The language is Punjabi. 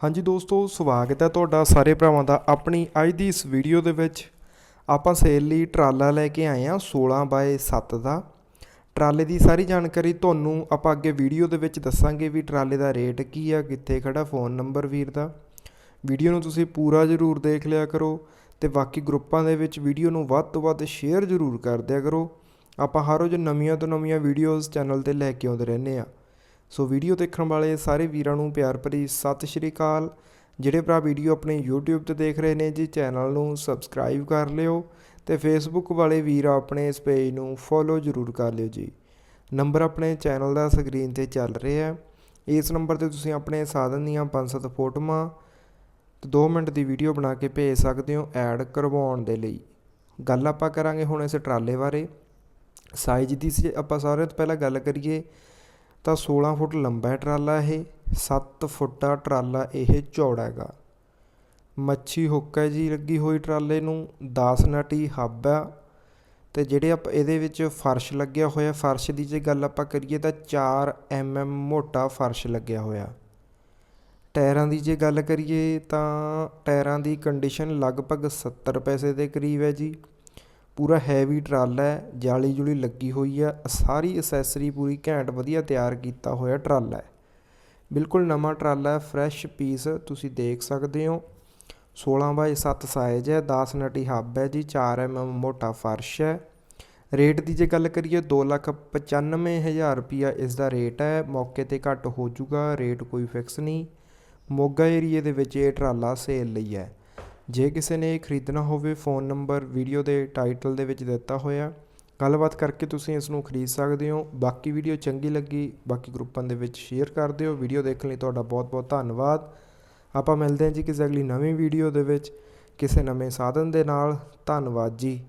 ਹਾਂਜੀ ਦੋਸਤੋ, ਸਵਾਗਤ ਹੈ ਤੁਹਾਡਾ ਸਾਰੇ ਭਰਾਵਾਂ ਦਾ ਆਪਣੀ ਅੱਜ ਦੀ ਇਸ ਵੀਡੀਓ ਦੇ ਵਿੱਚ। ਆਪਾਂ ਸੇਲ ਲਈ ਟਰਾਲਾ ਲੈ ਕੇ ਆਏ ਹਾਂ 16 ਬਾਏ 7 ਦਾ। ਟਰਾਲੇ ਦੀ ਸਾਰੀ ਜਾਣਕਾਰੀ ਤੁਹਾਨੂੰ ਆਪਾਂ ਅੱਗੇ ਵੀਡੀਓ ਦੇ ਵਿੱਚ ਦੱਸਾਂਗੇ ਵੀ ਟਰਾਲੇ ਦਾ ਰੇਟ ਕੀ ਆ, ਕਿੱਥੇ ਖੜਾ ਫੋਨ ਨੰਬਰ ਵੀਰ ਦਾ। ਵੀਡੀਓ ਨੂੰ ਤੁਸੀਂ ਪੂਰਾ ਜ਼ਰੂਰ ਦੇਖ ਲਿਆ ਕਰੋ ਤੇ ਬਾਕੀ ਗਰੁੱਪਾਂ ਦੇ ਵਿੱਚ ਵੀਡੀਓ ਨੂੰ ਵੱਧ ਤੋਂ ਵੱਧ ਸ਼ੇਅਰ ਜ਼ਰੂਰ ਕਰ ਦਿਆ ਕਰੋ। ਆਪਾਂ ਹਰ ਰੋਜ਼ ਨਵੀਆਂ ਤੋਂ ਨਵੀਆਂ ਵੀਡੀਓਜ਼ ਚੈਨਲ ਤੇ ਲੈ ਕੇ ਆਉਂਦੇ ਰਹਿੰਦੇ ਆ ਸੋ ਵੀਡੀਓ ਦੇਖਣ ਵਾਲੇ ਸਾਰੇ ਵੀਰਾਂ ਨੂੰ ਪਿਆਰ ਭਰੀ ਸਤਿ ਸ਼੍ਰੀ ਅਕਾਲ। ਜਿਹੜੇ ਭਰਾ ਵੀਡੀਓ ਆਪਣੇ YouTube ਤੇ ਦੇਖ ਰਹੇ ਨੇ, ਜੀ ਚੈਨਲ ਨੂੰ ਸਬਸਕ੍ਰਾਈਬ ਕਰ ਲਿਓ ਤੇ Facebook ਵਾਲੇ ਵੀਰ ਆਪਣੇ ਇਸ ਪੇਜ ਨੂੰ ਫੋਲੋ ਜ਼ਰੂਰ ਕਰ ਲਿਓ ਜੀ। ਨੰਬਰ ਆਪਣੇ ਚੈਨਲ ਦਾ ਸਕਰੀਨ ਤੇ ਚੱਲ ਰਿਹਾ ਹੈ। ਇਸ ਨੰਬਰ ਤੇ ਤੁਸੀਂ ਆਪਣੇ ਸਾਧਨ ਦੀਆਂ ਪੰਜ ਸੱਤ ਫੋਟੋਆਂ ਤੇ 2 ਮਿੰਟ ਦੀ ਵੀਡੀਓ ਬਣਾ ਕੇ ਭੇਜ ਸਕਦੇ ਹੋ ਐਡ ਕਰਵਾਉਣ ਦੇ ਲਈ। ਗੱਲ ਆਪਾਂ ਕਰਾਂਗੇ ਹੁਣ ਇਸ ਟਰਾਲੇ ਬਾਰੇ। ਸਾਈਜ਼ ਦੀ ਆਪਾਂ ਸਾਰਿਆਂ ਤੋਂ ਪਹਿਲਾਂ ਗੱਲ ਕਰੀਏ ਤਾਂ 16 ਫੁੱਟ ਲੰਬਾ ਹੈ ਟਰਾਲਾ ਇਹ, ਸੱਤ ਫੁੱਟ ਦਾ ਟਰਾਲਾ ਇਹ ਚੌੜਾ ਹੈਗਾ। ਮੱਛੀ ਹੁੱਕ ਹੈ ਜੀ ਲੱਗੀ ਹੋਈ ਟਰਾਲੇ ਨੂੰ 10 ਨਟੀ ਹੱਬ ਆ। ਤੇ ਜਿਹੜੇ ਆਪ ਇਹਦੇ ਵਿੱਚ ਫਰਸ਼ ਲੱਗਿਆ ਹੋਇਆ, ਫਰਸ਼ ਦੀ ਜੇ ਗੱਲ ਆਪਾਂ ਕਰੀਏ ਤਾਂ 4 mm ਮੋਟਾ ਫਰਸ਼ ਲੱਗਿਆ ਹੋਇਆ। ਟਾਇਰਾਂ ਦੀ ਜੇ ਗੱਲ ਕਰੀਏ ਤਾਂ ਟਾਇਰਾਂ ਦੀ ਕੰਡੀਸ਼ਨ ਲਗਭਗ 70 ਪੈਸੇ ਦੇ ਕਰੀਬ ਹੈ ਜੀ। ਪੂਰਾ ਹੈਵੀ ਟਰਾਲਾ ਹੈ ਜਾਲੀ ਜੁਲੀ ਲੱਗੀ ਹੋਈ ਆ ਸਾਰੀ ਅਸੈਸਰੀ ਪੂਰੀ ਘੈਂਟ ਵਧੀਆ ਤਿਆਰ ਕੀਤਾ ਹੋਇਆ ਟਰਾਲਾ ਹੈ। ਬਿਲਕੁਲ ਨਵਾਂ ਟਰਾਲਾ ਹੈ ਫਰੈਸ਼ ਪੀਸ ਤੁਸੀਂ ਦੇਖ ਸਕਦੇ ਹੋ। 16 ਬਾਈ 7 ਸਾਈਜ਼ ਹੈ 10 ਨਟੀ ਹੱਬ ਹੈ ਜੀ 4 mm ਮੋਟਾ ਫਰਸ਼ ਹੈ। ਰੇਟ ਦੀ ਜੇ ਗੱਲ ਕਰੀਏ 295000 ਰੁਪਿਆ ਇਸ ਦਾ ਰੇਟ ਹੈ। ਮੌਕੇ ਤੇ ਘੱਟ ਹੋ ਜਾਊਗਾ ਰੇਟ ਕੋਈ ਫਿਕਸ ਨਹੀਂ। ਮੋਗਾ ਏਰੀਏ ਦੇ ਵਿੱਚ ਇਹ ਟਰਾਲਾ ਸੇਲ ਲਈ ਹੈ। ਜੇ ਕਿਸੇ ਨੇ ਇਹ ਖਰੀਦਣਾ ਹੋਵੇ ਫੋਨ ਨੰਬਰ, ਵੀਡੀਓ ਦੇ ਟਾਈਟਲ ਦੇ ਵਿੱਚ ਦਿੱਤਾ ਹੋਇਆ, ਗੱਲਬਾਤ ਕਰਕੇ ਤੁਸੀਂ ਇਸ ਨੂੰ ਖਰੀਦ ਸਕਦੇ ਹੋ। ਬਾਕੀ ਵੀਡੀਓ ਚੰਗੀ ਲੱਗੀ, ਬਾਕੀ ਗਰੁੱਪਾਂ ਦੇ ਵਿੱਚ ਸ਼ੇਅਰ ਕਰ ਦਿਓ। ਵੀਡੀਓ ਦੇਖਣ ਲਈ ਤੁਹਾਡਾ ਬਹੁਤ ਬਹੁਤ ਧੰਨਵਾਦ। ਆਪਾਂ ਮਿਲਦੇ ਹਾਂ ਜੀ ਕਿਸੇ ਅਗਲੀ ਨਵੀਂ ਵੀਡੀਓ ਦੇ ਵਿੱਚ, ਕਿਸੇ ਨਵੇਂ ਸਾਧਨ ਦੇ ਨਾਲ। ਧੰਨਵਾਦ ਜੀ।